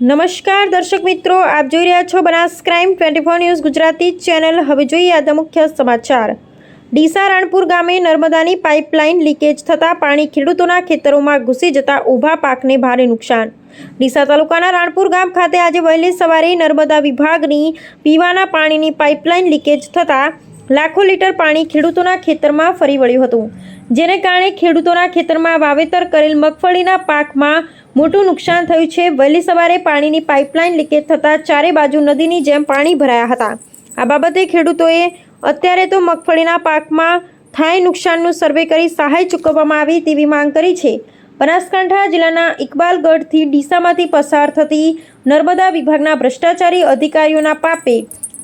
નમસ્કાર દર્શક મિત્રો, આપ જોઈ રહ્યા છો Banas crime twenty four news Gujarati channel. હવે જોઈએ આજના મુખ્ય સમાચાર. ડીસા રાણપુર ગામે નર્મદાની પાઇપલાઇન લીકેજ થતાં પાણી ખેડૂતોના ખેતરોમાં ઘૂસી જતા ઊભા પાકને ભારે નુકસાન. ડીસા તાલુકાના રાણપુર ગામ ખાતે આજે વહેલી સવારે નર્મદા વિભાગની પીવાના પાણીની પાઇપલાઇન લીકેજ થતાં લાખો લીટર પાણી ખેડૂતોના ખેતરમાં ફરી વળ્યું હતું. જેને કારણે ખેડૂતોના ખેતરમાં વાવેતર કરેલ મગફળીના પાકમાં મોટું નુકસાન થયું છે. વહેલી સવારે પાણીની પાઇપલાઇન લીકેજ થતાં ચારે બાજુ નદીની જેમ પાણી ભરાયા હતા. આ બાબતે ખેડૂતોએ અત્યારે તો મગફળીના પાકમાં થાય નુકસાનનું સર્વે કરી સહાય ચૂકવવામાં આવી તેવી માંગ કરી છે. બનાસકાંઠા જિલ્લાના ઇકબાલગઢથી ડીસામાંથી પસાર થતી નર્મદા વિભાગના ભ્રષ્ટાચારી અધિકારીઓના પાપે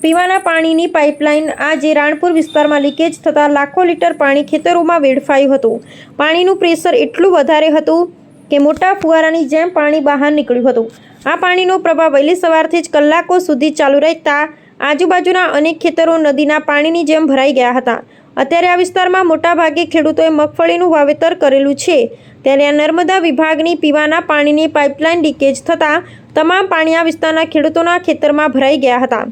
પીવાના પાણીની પાઇપલાઇન આજે રાણપુર વિસ્તારમાં લીકેજ થતાં લાખો લીટર પાણી ખેતરોમાં વેડફાયું હતું. પાણીનું પ્રેશર એટલું વધારે હતું કે મોટા ફુવારાની જેમ પાણી બહાર નીકળ્યું હતું. આ પાણીનો પ્રભાવ વહેલી સવારથી જ કલાકો સુધી ચાલુ રહેતા આજુબાજુના અનેક ખેતરો નદીના પાણીની જેમ ભરાઈ ગયા હતા. અત્યારે આ વિસ્તારમાં મોટાભાગે ખેડૂતોએ મગફળીનું વાવેતર કરેલું છે. ત્યારે આ નર્મદા વિભાગની પીવાના પાણીની પાઇપલાઇન લીકેજ થતાં તમામ પાણી આ વિસ્તારના ખેડૂતોના ખેતરમાં ભરાઈ ગયા હતા.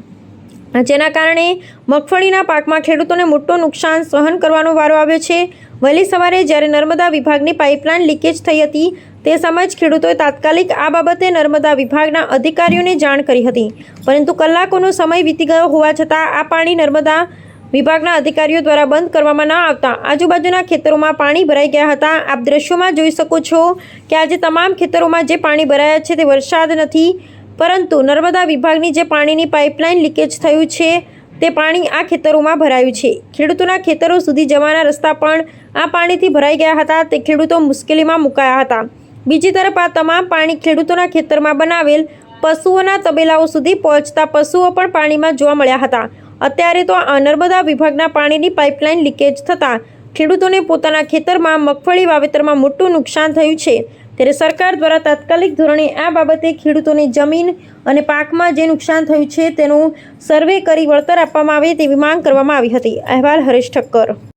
જેના કારણે મગફળીના પાકમાં ખેડૂતોને મોટો નુકસાન સહન કરવાનો વારો આવ્યો છે. વહેલી સવારે જ્યારે નર્મદા વિભાગની પાઇપલાઇન લીકેજ થઈ હતી તે સમયે જ ખેડૂતોએ તાત્કાલિક આ બાબતે નર્મદા વિભાગના અધિકારીઓને જાણ કરી હતી. પરંતુ કલાકોનો સમય વીતી ગયો હોવા છતાં આ પાણી નર્મદા વિભાગના અધિકારીઓ દ્વારા બંધ કરવામાં ન આવતા. આજુબાજુના ખેતરોમાં પાણી ભરાઈ ગયા હતા. આપ દ્રશ્યોમાં જોઈ શકો છો કે આજે તમામ ખેતરોમાં જે પાણી ભરાયા છે તે વરસાદ નથી, પરંતુ નર્મદા વિભાગની જે પાણીની પાઇપલાઇન લીકેજ થયું છે તે પાણી આ ખેતરોમાં ભરાયું છે. ખેડૂતોના ખેતરો સુધી જવાના રસ્તા પણ આ પાણીથી ભરાઈ ગયા હતા. તે ખેડૂતો મુશ્કેલીમાં મુકાયા હતા. બીજી તરફ આ તમામ પાણી ખેડૂતોના ખેતરમાં બનાવેલ પશુઓના તબેલાઓ સુધી પહોંચતા પશુઓ પણ પાણીમાં જોવા મળ્યા હતા. અત્યારે તો આ નર્મદા વિભાગના પાણીની પાઇપલાઇન લીકેજ થતાં ખેડૂતોને પોતાના ખેતરમાં મગફળી વાવેતરમાં મોટું નુકસાન થયું છે. ત્યારે સરકાર દ્વારા તાત્કાલિક ધોરણે આ બાબતે ખેડૂતોની જમીન અને પાકમાં જે નુકસાન થયું છે તેનું સર્વે કરી વળતર આપવામાં આવે તેવી માંગ કરવામાં આવી હતી. અહેવાલ હરેશ ઠક્કર.